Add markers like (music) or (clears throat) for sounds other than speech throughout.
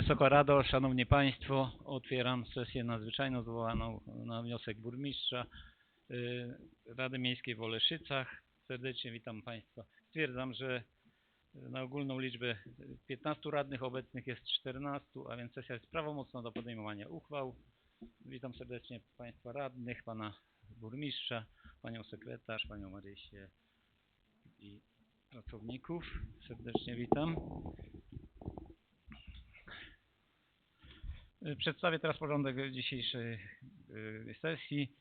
Wysoka Rado, Szanowni Państwo, otwieram sesję nadzwyczajną zwołaną na wniosek burmistrza y, Rady Miejskiej w Oleszycach. Serdecznie witam Państwa. Stwierdzam, że na ogólną liczbę 15 radnych obecnych jest 14, a więc sesja jest prawomocna do podejmowania uchwał. Witam serdecznie Państwa radnych, Pana Burmistrza, Panią Sekretarz, Panią Marysię i pracowników. Serdecznie witam. Y, Przedstawię teraz porządek dzisiejszej y, sesji,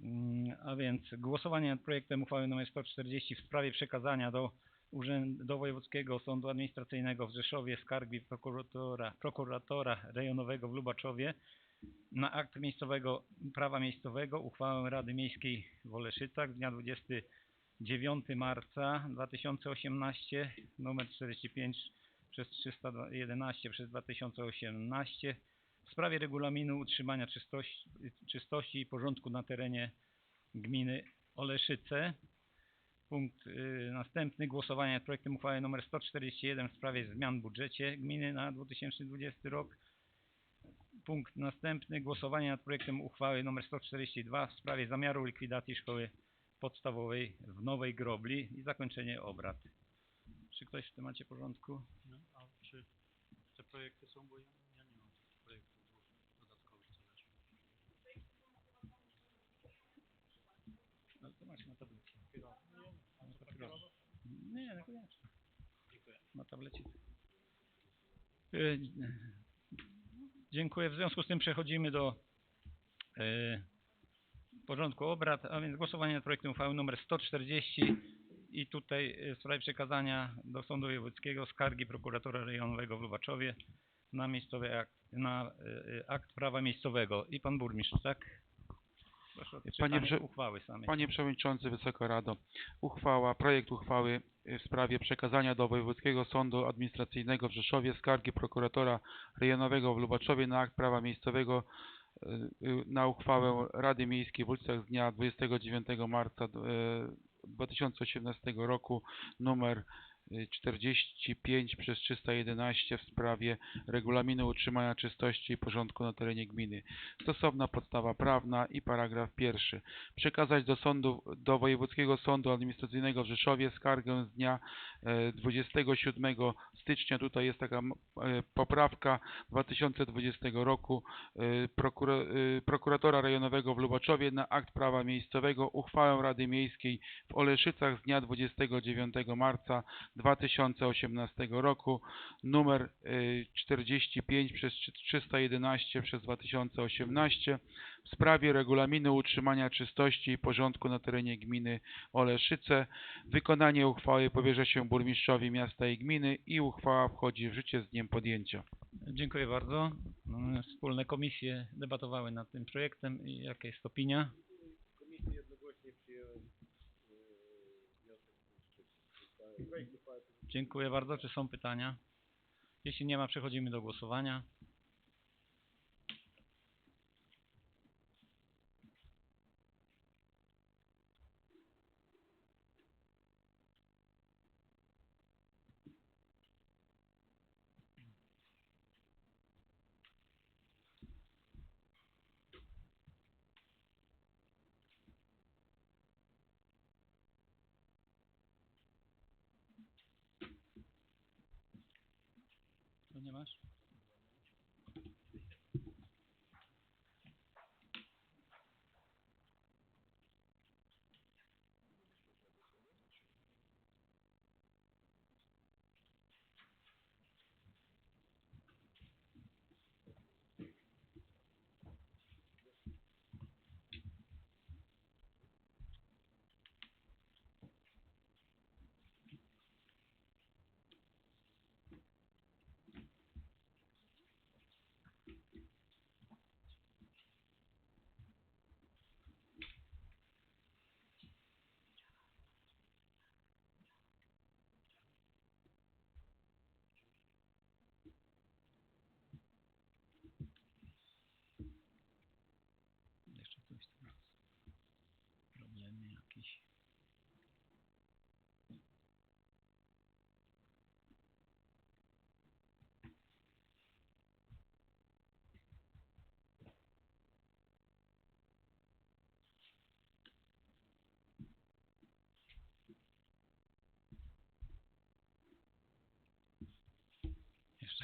Mm, a więc głosowanie nad projektem uchwały nr 140 w sprawie przekazania do Urzędu do Wojewódzkiego Sądu Administracyjnego w Rzeszowie skargi prokuratora, prokuratora rejonowego w Lubaczowie na akt miejscowego prawa miejscowego uchwałę Rady Miejskiej w Oleszycach z dnia 29 marca 2018 nr 45 przez 311 przez 2018 w sprawie regulaminu utrzymania czystości, czystości i porządku na terenie gminy Oleszyce. Punkt y, następny głosowanie nad projektem uchwały nr 141 w sprawie zmian w budżecie gminy na 2020 rok. Punkt następny głosowanie nad projektem uchwały nr 142 w sprawie zamiaru likwidacji szkoły podstawowej w Nowej Grobli i zakończenie obrad. Czy ktoś w temacie porządku? Projekty są, bo ja, ja nie mam tych projektów dodatkowych, co weszło. No to masz na. A No to papierowo? Nie, niekoniecznie. Dziękuję. Na tablecie. Y, Dziękuję. W związku z tym przechodzimy do y, porządku obrad, a więc głosowanie nad projektem uchwały nr 140 i tutaj w sprawie przekazania do Sądu Wojewódzkiego skargi prokuratora rejonowego w Lubaczowie na miejscowy akt, na y, y, akt prawa miejscowego. I pan burmistrz, tak? Proszę o odczytanie Prze- uchwały samej. Panie Przewodniczący, Wysoka Rado, uchwała, projekt uchwały w sprawie przekazania do Wojewódzkiego Sądu Administracyjnego w Rzeszowie skargi prokuratora rejonowego w Lubaczowie na akt prawa miejscowego na uchwałę Rady Miejskiej w Ulcach z dnia 29 marca 2018 roku numer 45 przez 311 w sprawie regulaminu utrzymania czystości i porządku na terenie gminy. Stosowna podstawa prawna i paragraf pierwszy. Przekazać do sądu, do Wojewódzkiego Sądu Administracyjnego w Rzeszowie skargę z dnia e, 27 stycznia, tutaj jest taka e, poprawka 2020 roku e, e, prokuratora rejonowego w Lubaczowie na akt prawa miejscowego. Uchwałę Rady Miejskiej w Oleszycach z dnia 29 marca 2018 roku numer e, 45 przez 311 przez 2018 w sprawie regulaminu utrzymania czystości i porządku na terenie gminy Oleszyce. Wykonanie uchwały powierza się burmistrzowi miasta i gminy i uchwała wchodzi w życie z dniem podjęcia. Dziękuję bardzo. Mm, Wspólne komisje debatowały nad tym projektem jaka jest opinia? Dziękuję bardzo. Czy są pytania? Jeśli nie ma, przechodzimy do głosowania.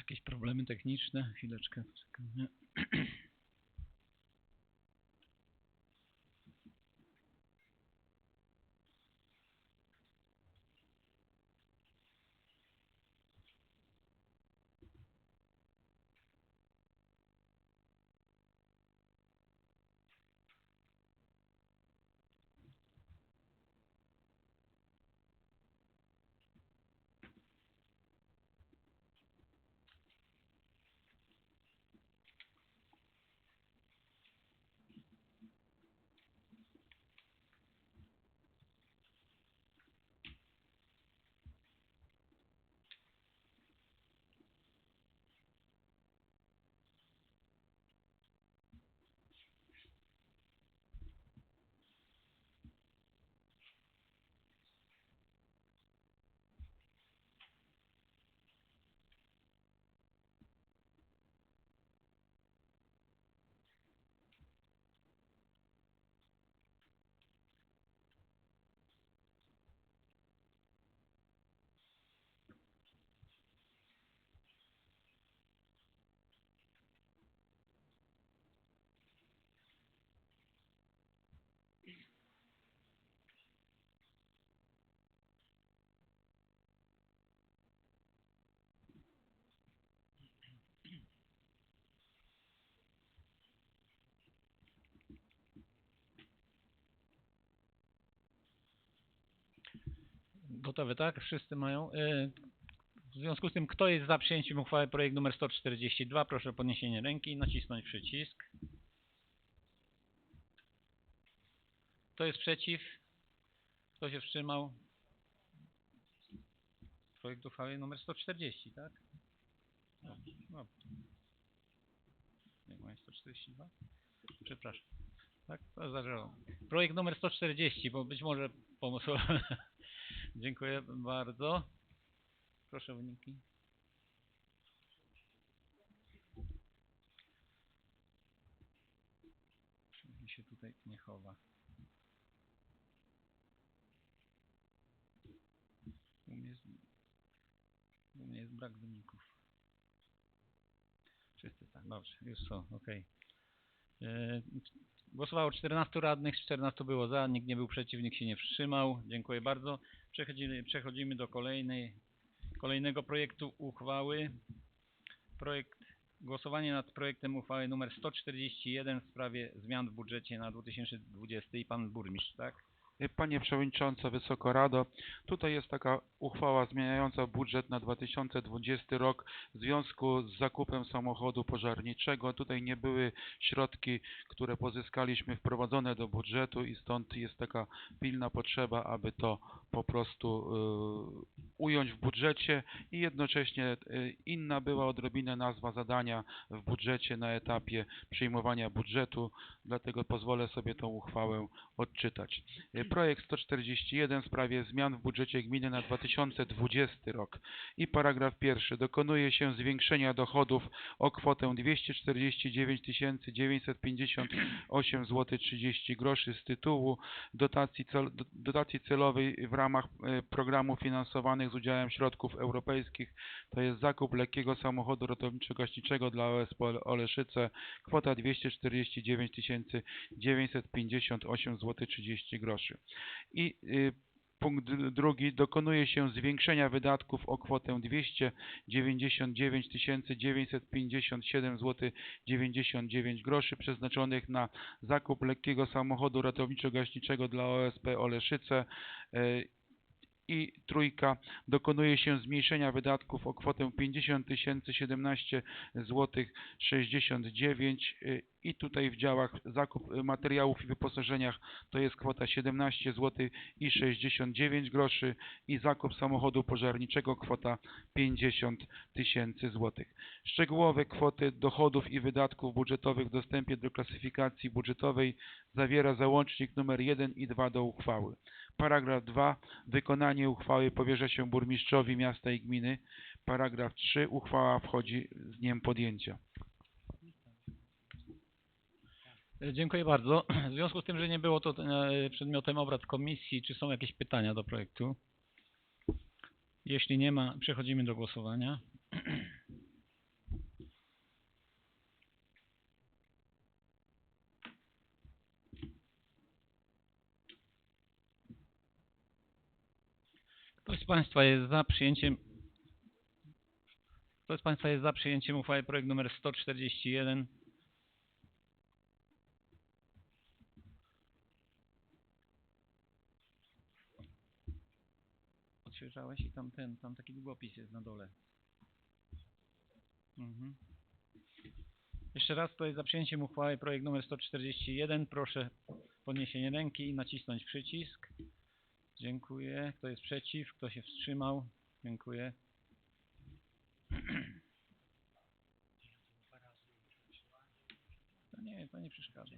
Jakieś problemy techniczne? Chwileczkę, poczekamy. (clears throat) Gotowe, tak? Wszyscy mają. E, W związku z tym, kto jest za przyjęciem uchwały projekt numer 142, proszę o podniesienie ręki i nacisnąć przycisk. Kto jest przeciw? Kto się wstrzymał? Projekt uchwały numer 140, tak? No. Nie ma 142? Przepraszam. Tak? To. Projekt numer 140, bo być może pomysł. (laughs) Dziękuję bardzo. Proszę wyniki. Czyli się tutaj nie chowa. U mnie jest, u mnie jest brak wyników. Wszyscy tak, dobrze, już są, okej. E, Głosowało 14 radnych, 14 było za, nikt nie był przeciw, nikt się nie wstrzymał. Dziękuję bardzo. Przechodzimy, przechodzimy do kolejnej, kolejnego projektu uchwały. Projekt, głosowanie nad projektem uchwały numer 141 w sprawie zmian w budżecie na 2020 i pan burmistrz, tak? Panie Przewodniczący, Wysoko Rado, tutaj jest taka uchwała zmieniająca budżet na 2020 rok w związku z zakupem samochodu pożarniczego. Tutaj nie były środki, które pozyskaliśmy wprowadzone do budżetu i stąd jest taka pilna potrzeba, aby to po prostu y, ująć w budżecie i jednocześnie y, inna była odrobinę nazwa zadania w budżecie na etapie przyjmowania budżetu, dlatego pozwolę sobie tą uchwałę odczytać. Projekt 141 w sprawie zmian w budżecie gminy na 2020 rok. I paragraf pierwszy. Dokonuje się zwiększenia dochodów o kwotę 249 958 zł 30 groszy z tytułu dotacji, cel, do- dotacji celowej w ramach e, programów finansowanych z udziałem środków europejskich. To jest zakup lekkiego samochodu ratowniczo-gaśniczego dla OSP Oleszyce. Kwota 249 958 zł 30 groszy. I y, punkt drugi. Dokonuje się zwiększenia wydatków o kwotę 299 957 zł 99 groszy przeznaczonych na zakup lekkiego samochodu ratowniczo-gaśniczego dla OSP Oleszyce. y, I trójka. Dokonuje się zmniejszenia wydatków o kwotę 50 017 zł 69 y, i tutaj w działach zakup materiałów i wyposażeniach to jest kwota 17 zł i 69 groszy i zakup samochodu pożarniczego kwota 50 tysięcy złotych. Szczegółowe kwoty dochodów i wydatków budżetowych w dostępie do klasyfikacji budżetowej zawiera załącznik numer 1 i 2 do uchwały. Paragraf 2. Wykonanie uchwały powierza się burmistrzowi miasta i gminy. Paragraf 3. Uchwała wchodzi z dniem podjęcia. E, dziękuję bardzo. W związku z tym, że nie było to e, przedmiotem obrad komisji, czy są jakieś pytania do projektu? Jeśli nie ma, przechodzimy do głosowania. Kto z Państwa jest za przyjęciem Kto z Państwa jest za przyjęciem uchwały projekt numer 141 Odświeżałeś i tam ten, tam taki długopis jest na dole. Mhm. Jeszcze raz, kto jest za przyjęciem uchwały projekt numer 141, proszę podniesienie ręki i nacisnąć przycisk. Dziękuję. Kto jest przeciw? Kto się wstrzymał? Dziękuję. (clears throat) To nie, to nie przeszkadza.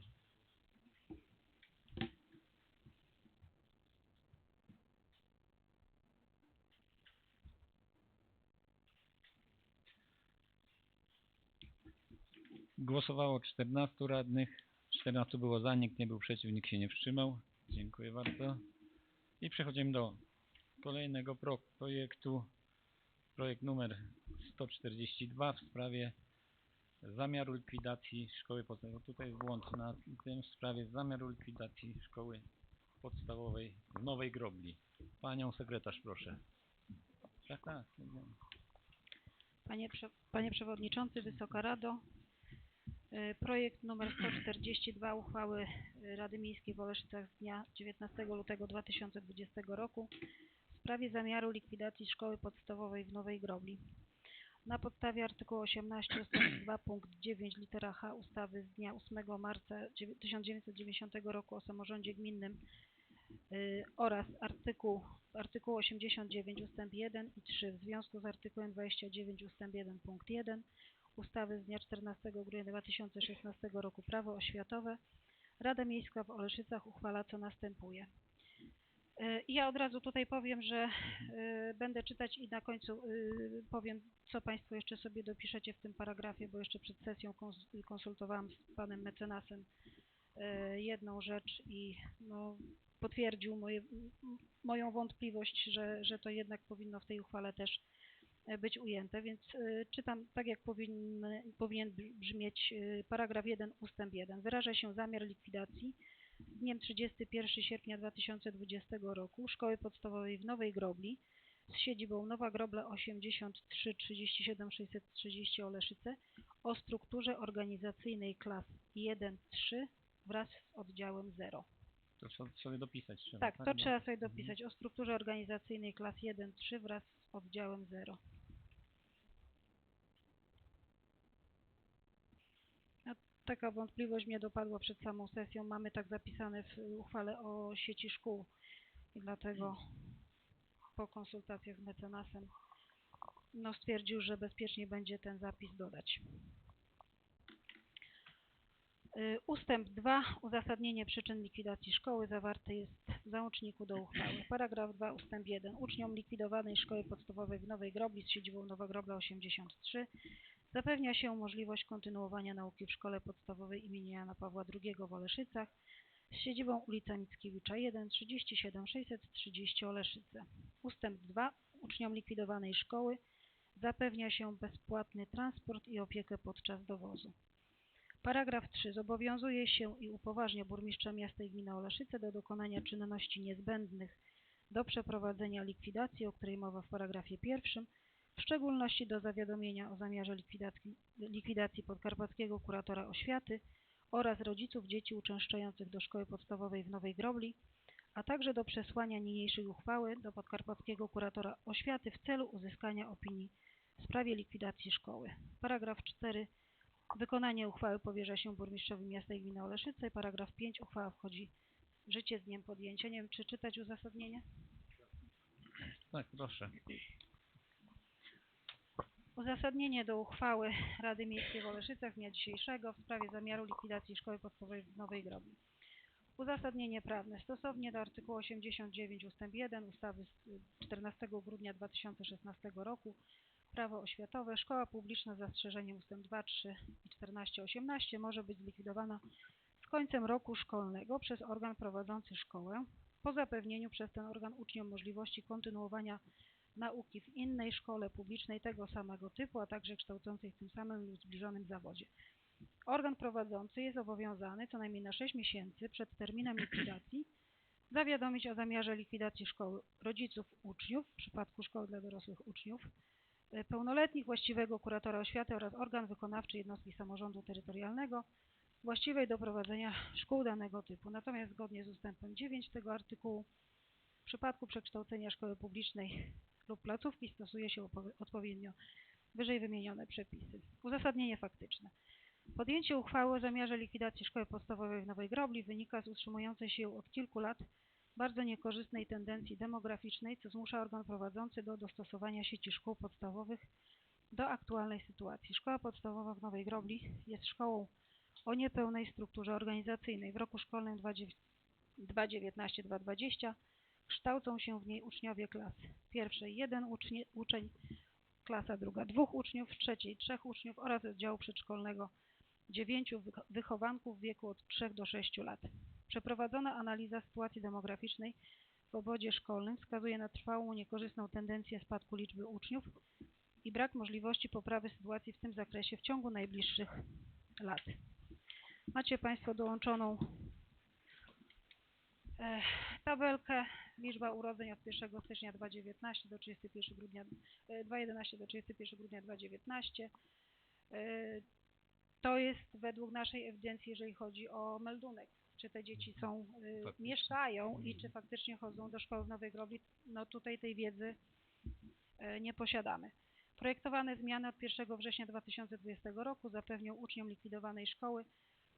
Głosowało 14 radnych, 14 było za, nikt nie był przeciw, nikt się nie wstrzymał. Dziękuję bardzo. I przechodzimy do kolejnego pro projektu. Projekt numer 142 w sprawie zamiaru likwidacji szkoły podstawowej. Tutaj jest błąd na tym w sprawie zamiaru likwidacji szkoły podstawowej w Nowej Grobli. Panią sekretarz proszę. Tak, tak. Panie, Prze- Panie Przewodniczący, Wysoka Rado, projekt numer 142 uchwały y, Rady Miejskiej w Oleszycach z dnia 19 lutego 2020 roku w sprawie zamiaru likwidacji szkoły podstawowej w Nowej Grobli. Na podstawie artykułu 18 ust. 2 punkt 9 litera H ustawy z dnia 8 marca dziewię- 1990 roku o samorządzie gminnym y, oraz artykuł, artykuł 89 ustęp 1 i 3 w związku z artykułem 29 ustęp 1 punkt 1 ustawy z dnia 14 grudnia 2016 roku Prawo oświatowe Rada Miejska w Oleszycach uchwala co następuje. Y, Ja od razu tutaj powiem, że y, będę czytać i na końcu y, powiem, co Państwo jeszcze sobie dopiszecie w tym paragrafie, bo jeszcze przed sesją kons- konsultowałam z Panem mecenasem jedną rzecz i no, potwierdził moje, moją wątpliwość, że, że to jednak powinno w tej uchwale też być ujęte, więc y, czytam tak, jak powinien br- brzmieć y, paragraf 1 ustęp 1. Wyraża się zamiar likwidacji dniem 31 sierpnia 2020 roku Szkoły Podstawowej w Nowej Grobli z siedzibą Nowa Grobla 83 37 630 Oleszyce o strukturze organizacyjnej klas 1-3 wraz z oddziałem 0. To so- sobie dopisać trzeba. Tak, to Bo- trzeba sobie dopisać o strukturze organizacyjnej klas 1-3 wraz z oddziałem 0. A Taka wątpliwość mnie dopadła przed samą sesją. Mamy tak zapisane w uchwale o sieci szkół i dlatego po konsultacjach z mecenasem no, stwierdził, że bezpiecznie będzie ten zapis dodać. Y, Ustęp 2. Uzasadnienie przyczyn likwidacji szkoły zawarte jest w załączniku do uchwały. Paragraf 2 ustęp 1. Uczniom likwidowanej szkoły podstawowej w Nowej Grobli z siedzibą Nowa Grobla 83 zapewnia się możliwość kontynuowania nauki w szkole podstawowej imienia Jana Pawła II w Oleszycach z siedzibą ulica Mickiewicza 1 37 630 Oleszyce. Ustęp 2. Uczniom likwidowanej szkoły zapewnia się bezpłatny transport i opiekę podczas dowozu. Paragraf 3. Zobowiązuje się i upoważnia burmistrza miasta i gminy Oleszyce do dokonania czynności niezbędnych do przeprowadzenia likwidacji, o której mowa w paragrafie pierwszym, w szczególności do zawiadomienia o zamiarze likwidacji, likwidacji podkarpackiego kuratora oświaty oraz rodziców dzieci uczęszczających do szkoły podstawowej w Nowej Grobli, a także do przesłania niniejszej uchwały do podkarpackiego kuratora oświaty w celu uzyskania opinii w sprawie likwidacji szkoły. Paragraf 4. Wykonanie uchwały powierza się burmistrzowi miasta i gminy Oleszyce. Paragraf 5. Uchwała wchodzi w życie z dniem podjęcia. Nie wiem, czy czytać uzasadnienie? Tak, proszę. Uzasadnienie do uchwały Rady Miejskiej w Oleszycach dnia dzisiejszego w sprawie zamiaru likwidacji szkoły podstawowej w Nowej Grobli. Uzasadnienie prawne. Stosownie do artykułu 89 ust. 1 ustawy z y, 14 grudnia 2016 roku Prawo oświatowe szkoła publiczna z zastrzeżeniem ust. 2, 3 i 14, 18 może być zlikwidowana z końcem roku szkolnego przez organ prowadzący szkołę po zapewnieniu przez ten organ uczniom możliwości kontynuowania nauki w innej szkole publicznej tego samego typu, a także kształcącej w tym samym lub zbliżonym zawodzie. Organ prowadzący jest obowiązany co najmniej na 6 miesięcy przed terminem likwidacji zawiadomić o zamiarze likwidacji szkoły rodziców uczniów w przypadku szkoły dla dorosłych uczniów, y, pełnoletnich, właściwego kuratora oświaty oraz organ wykonawczy jednostki samorządu terytorialnego właściwej do prowadzenia szkół danego typu. Natomiast zgodnie z ustępem 9 tego artykułu w przypadku przekształcenia szkoły publicznej lub placówki stosuje się odpowiednio wyżej wymienione przepisy. Uzasadnienie faktyczne. Podjęcie uchwały o zamiarze likwidacji szkoły podstawowej w Nowej Grobli wynika z utrzymującej się od kilku lat bardzo niekorzystnej tendencji demograficznej, co zmusza organ prowadzący do dostosowania sieci szkół podstawowych do aktualnej sytuacji. Szkoła podstawowa w Nowej Grobli jest szkołą o niepełnej strukturze organizacyjnej. W roku szkolnym 2019-2020 kształcą się w niej uczniowie klas pierwszej jeden ucznie, uczeń, klasa druga dwóch uczniów, trzeciej trzech uczniów oraz oddziału przedszkolnego dziewięciu wych- wychowanków w wieku od 3 do 6 lat. Przeprowadzona analiza sytuacji demograficznej w obodzie szkolnym wskazuje na trwałą niekorzystną tendencję spadku liczby uczniów i brak możliwości poprawy sytuacji w tym zakresie w ciągu najbliższych lat. Macie Państwo dołączoną e, tabelkę, liczba urodzeń od 1 stycznia 2019 do 31 grudnia e, 2011 do 31 grudnia 2019. E, To jest według naszej ewidencji, jeżeli chodzi o meldunek, czy te dzieci są, y, Faktycznie. mieszkają i Mhm. czy faktycznie chodzą do szkoły w Nowej Grobli. No tutaj tej wiedzy e, nie posiadamy. Projektowane zmiany od 1 września 2020 roku zapewnią uczniom likwidowanej szkoły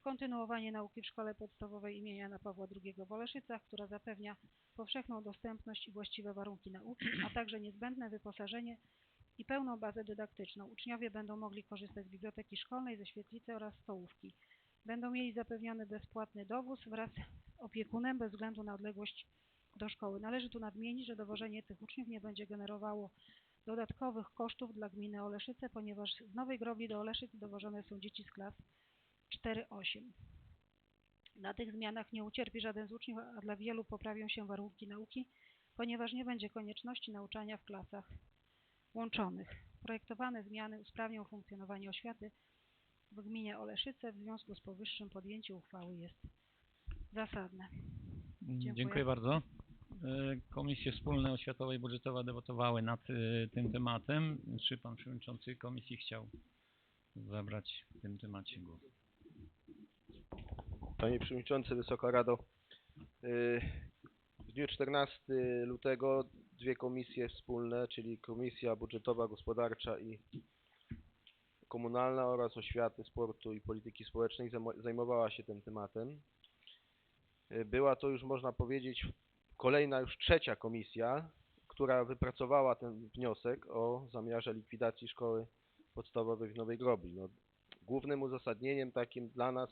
kontynuowanie nauki w szkole podstawowej imienia Jana Pawła II w Oleszycach, która zapewnia powszechną dostępność i właściwe warunki nauki, a (clears throat) także niezbędne wyposażenie i pełną bazę dydaktyczną. Uczniowie będą mogli korzystać z biblioteki szkolnej, ze świetlicy oraz stołówki. Będą mieli zapewniony bezpłatny dowóz wraz z opiekunem bez względu na odległość do szkoły. Należy tu nadmienić, że dowożenie tych uczniów nie będzie generowało dodatkowych kosztów dla gminy Oleszyce, ponieważ z Nowej Grobli do Oleszyc dowożone są dzieci z klas 4-8. Na tych zmianach nie ucierpi żaden z uczniów, a dla wielu poprawią się warunki nauki, ponieważ nie będzie konieczności nauczania w klasach łączonych. Projektowane zmiany usprawnią funkcjonowanie oświaty w gminie Oleszyce. W związku z powyższym podjęcie uchwały jest zasadne. Dziękuję, Dziękuję. bardzo. E, Komisje Wspólne Oświatowe i Budżetowe debatowały nad e, tym tematem. Czy Pan Przewodniczący Komisji chciał zabrać w tym temacie głos? Panie Przewodniczący, Wysoka Rado. y, W dniu 14 lutego dwie komisje wspólne, czyli Komisja Budżetowa, Gospodarcza i Komunalna oraz Oświaty, Sportu i Polityki Społecznej zajmo- zajmowała się tym tematem. Y, Była to już, można powiedzieć, kolejna już trzecia komisja, która wypracowała ten wniosek o zamiarze likwidacji szkoły podstawowej w Nowej Grobli. No, głównym uzasadnieniem takim dla nas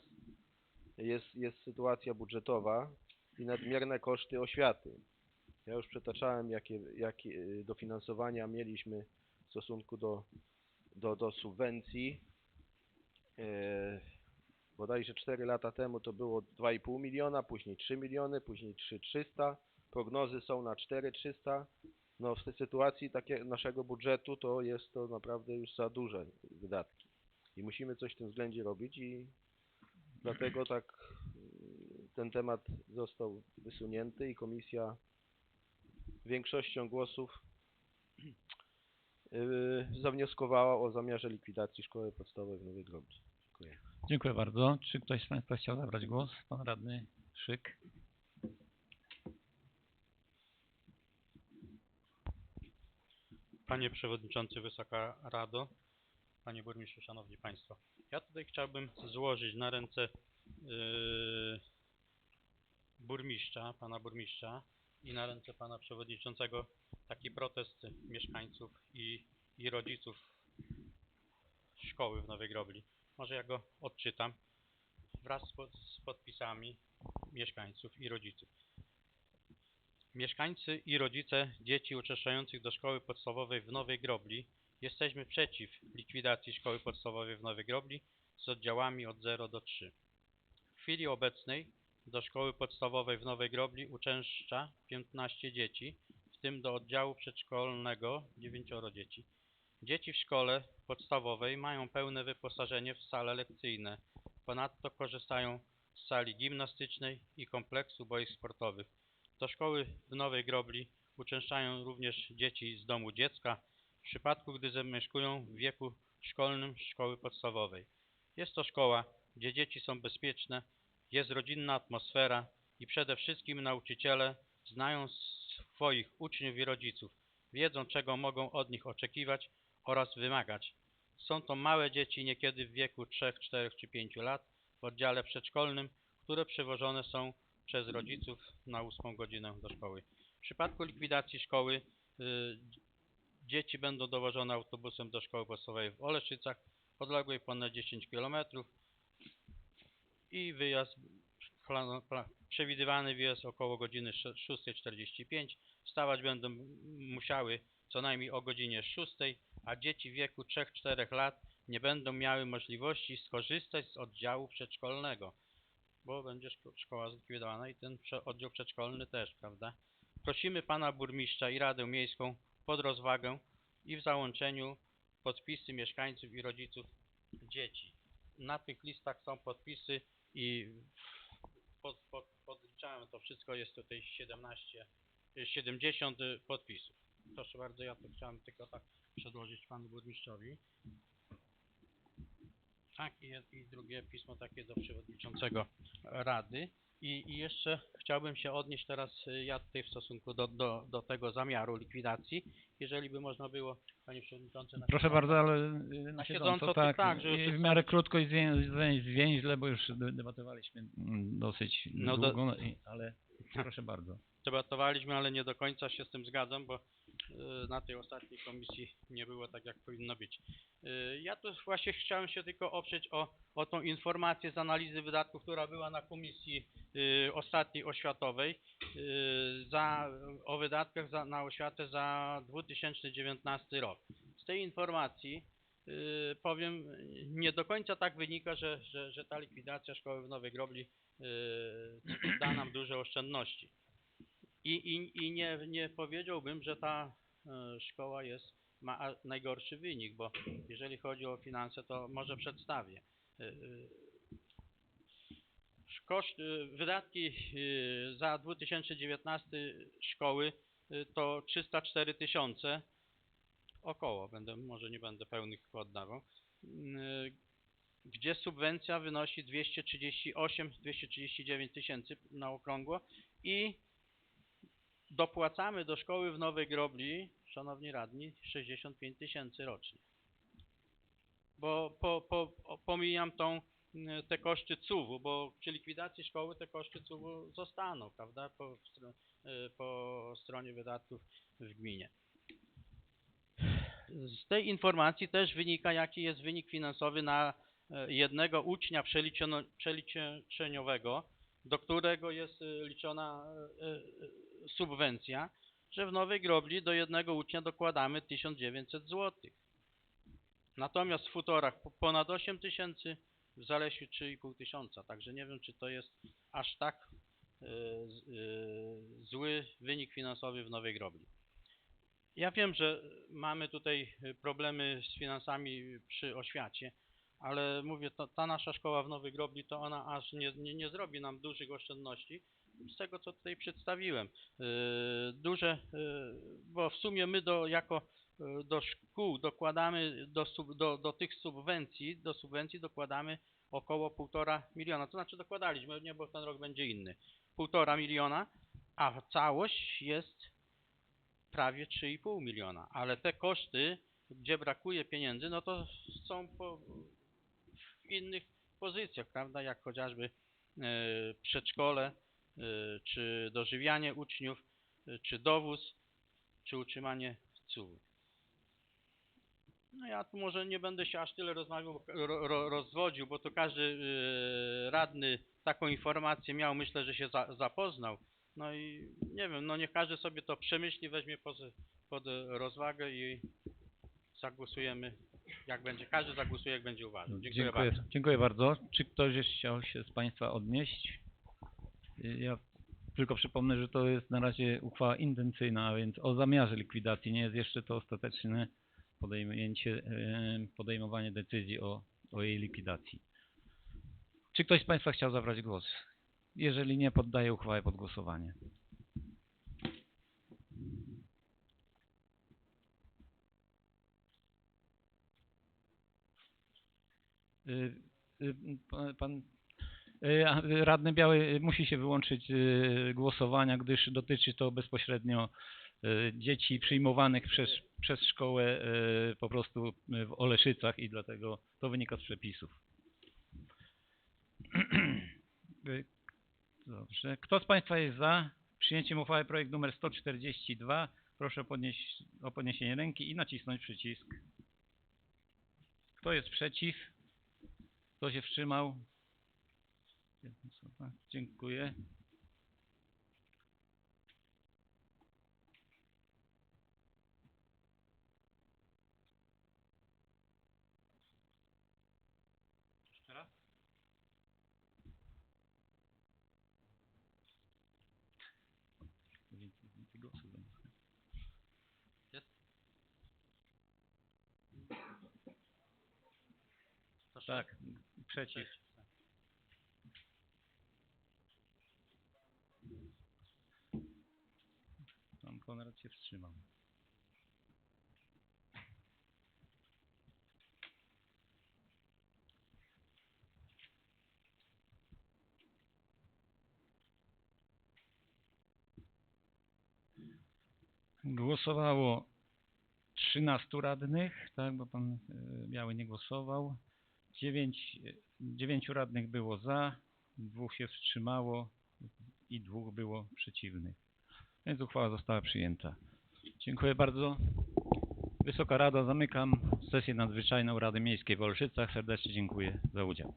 jest, jest sytuacja budżetowa i nadmierne koszty oświaty. Ja już przytaczałem, jakie, jakie y, dofinansowania mieliśmy w stosunku do, do, do subwencji. E, bodajże 4 lata temu to było 2,5 miliona, później 3 miliony, później 3,300. Prognozy są na 4,300. No w tej sytuacji takie naszego budżetu to jest to naprawdę już za duże wydatki. I musimy coś w tym względzie robić i Dlatego tak ten temat został wysunięty i komisja większością głosów y, zawnioskowała o zamiarze likwidacji szkoły podstawowej w Nowej Grobli. Dziękuję. Dziękuję bardzo. Czy ktoś z Państwa chciał zabrać głos? Pan Radny Szyk. Panie Przewodniczący, Wysoka Rado, Panie Burmistrzu, Szanowni Państwo. Ja tutaj chciałbym złożyć na ręce yy, burmistrza, Pana Burmistrza i na ręce Pana Przewodniczącego taki protest mieszkańców i, i rodziców szkoły w Nowej Grobli. Może ja go odczytam wraz z, pod, z podpisami mieszkańców i rodziców. Mieszkańcy i rodzice dzieci uczęszczających do szkoły podstawowej w Nowej Grobli jesteśmy przeciw likwidacji szkoły podstawowej w Nowej Grobli z oddziałami od 0 do 3. W chwili obecnej do szkoły podstawowej w Nowej Grobli uczęszcza 15 dzieci, w tym do oddziału przedszkolnego 9 dzieci. Dzieci w szkole podstawowej mają pełne wyposażenie w sale lekcyjne. Ponadto korzystają z sali gimnastycznej i kompleksu boisk sportowych. Do szkoły w Nowej Grobli uczęszczają również dzieci z domu dziecka, w przypadku gdy zamieszkują w wieku szkolnym szkoły podstawowej. Jest to szkoła, gdzie dzieci są bezpieczne, jest rodzinna atmosfera i przede wszystkim nauczyciele znają swoich uczniów i rodziców, wiedzą czego mogą od nich oczekiwać oraz wymagać. Są to małe dzieci niekiedy w wieku 3, 4 czy 5 lat w oddziale przedszkolnym, które przewożone są przez rodziców na 8 godzinę do szkoły. W przypadku likwidacji szkoły y, dzieci będą dowożone autobusem do szkoły podstawowej w Oleszycach, odległej ponad 10 km i wyjazd, plan, plan, przewidywany wyjazd około godziny sz- 6.45. Stawać będą musiały co najmniej o godzinie 6, a dzieci w wieku 3-4 lat nie będą miały możliwości skorzystać z oddziału przedszkolnego, bo będzie szko- szkoła zlikwidowana i ten oddział przedszkolny też, prawda? Prosimy pana burmistrza i Radę Miejską pod rozwagę i w załączeniu podpisy mieszkańców i rodziców dzieci. Na tych listach są podpisy i pod, pod, podliczałem to wszystko, jest tutaj 17, y, 70 podpisów. Proszę bardzo, ja to chciałem tylko tak przedłożyć panu burmistrzowi. Tak, i, i drugie pismo takie do przewodniczącego Rady. I, I jeszcze chciałbym się odnieść teraz y, ja tutaj w stosunku do, do, do tego zamiaru likwidacji. Jeżeli by można było, panie przewodniczący, na Proszę bardzo, ale y, na siedząco siedząco, tak, tak, że w miarę krótko i zwię- zwię- zwięźle, bo już de- debatowaliśmy mm, dosyć No do- długo, no i- ale (laughs) proszę bardzo. debatowaliśmy, ale nie do końca się z tym zgadzam, bo na tej ostatniej komisji nie było tak, jak powinno być. Y, Ja tu właśnie chciałem się tylko oprzeć o, o tą informację z analizy wydatków, która była na komisji y, ostatniej oświatowej y, za, o wydatkach za, na oświatę za 2019 rok. Z tej informacji y, powiem, nie do końca tak wynika, że, że, że ta likwidacja szkoły w Nowej Grobli y, (clears throat) da nam duże oszczędności. I, i, i nie, nie powiedziałbym, że ta e, szkoła jest, ma najgorszy wynik, bo jeżeli chodzi o finanse, to może przedstawię. E, e, Koszt, wydatki za 2019 szkoły to 304 tysiące, około, będę, może nie będę pełnych kwot gdzie subwencja wynosi 238-239 tysięcy na okrągło i dopłacamy do szkoły w Nowej Grobli, szanowni radni, 65 tysięcy rocznie. Bo po, po, pomijam tą, mm, te koszty CUW-u, bo przy likwidacji szkoły te koszty CUW-u zostaną, prawda, po, y, po stronie wydatków w gminie. Z tej informacji też wynika, jaki jest wynik finansowy na e, jednego ucznia przeliczeniowego, do którego jest y, liczona y, subwencja, że w Nowej Grobli do jednego ucznia dokładamy 1900 zł. Natomiast w futorach po- ponad 8 tysięcy, w Zalesiu 3,5 tysiąca. Także nie wiem, czy to jest aż tak z- y, zły wynik finansowy w Nowej Grobli. Ja wiem, że mamy tutaj problemy z finansami przy oświacie, ale mówię, to, ta nasza szkoła w Nowej Grobli, to ona aż nie, nie, nie zrobi nam dużych oszczędności z tego, co tutaj przedstawiłem. Yy, Duże, yy, bo w sumie my do, jako yy, do szkół dokładamy do, do, do tych subwencji, do subwencji dokładamy około półtora miliona. To znaczy dokładaliśmy, nie, bo ten rok będzie inny. Półtora miliona, a całość jest prawie 3,5 miliona. Ale te koszty, gdzie brakuje pieniędzy, no to są po, w innych pozycjach, prawda, jak chociażby e, przedszkole, czy dożywianie uczniów, e, czy dowóz, czy utrzymanie CUW. No ja tu może nie będę się aż tyle rozmawiał, ro, ro, rozwodził, bo to każdy e, radny taką informację miał, myślę, że się za, zapoznał. No i nie wiem, no niech każdy sobie to przemyśli, weźmie pod, pod rozwagę i zagłosujemy, jak będzie, każdy zagłosuje, jak będzie uważał. Dziękuję, Dziękuję, bardzo. dziękuję bardzo. Czy ktoś chciał się z Państwa odnieść? Ja tylko przypomnę, że to jest na razie uchwała intencyjna, więc o zamiarze likwidacji nie jest jeszcze to ostateczne e, podejmowanie decyzji o, o jej likwidacji. Czy ktoś z Państwa chciał zabrać głos? Jeżeli nie, poddaję uchwałę pod głosowanie. E, e, pan radny Biały y, musi się wyłączyć y, głosowania, gdyż dotyczy to bezpośrednio y, dzieci przyjmowanych przez, przez szkołę y, po prostu y, w Oleszycach i dlatego to wynika z przepisów. (clears throat) Y, Dobrze. Kto z Państwa jest za przyjęciem uchwały projekt numer 142? Proszę podnieść, o podniesienie ręki i nacisnąć przycisk. Kto jest przeciw? Kto się wstrzymał? Jedna osoba. Dziękuję. Jeszcze raz? Więcej, więcej głosów będzie. Proszę. Tak, przeciw. Pan Konrad się wstrzymał. Głosowało 13 radnych, tak, bo pan e, Biały nie głosował. 9, 9 radnych było za, dwóch się wstrzymało i dwóch było przeciwnych. Więc uchwała została przyjęta. Dziękuję bardzo. Wysoka Rado, zamykam sesję nadzwyczajną Rady Miejskiej w Olszycach. Serdecznie dziękuję za udział.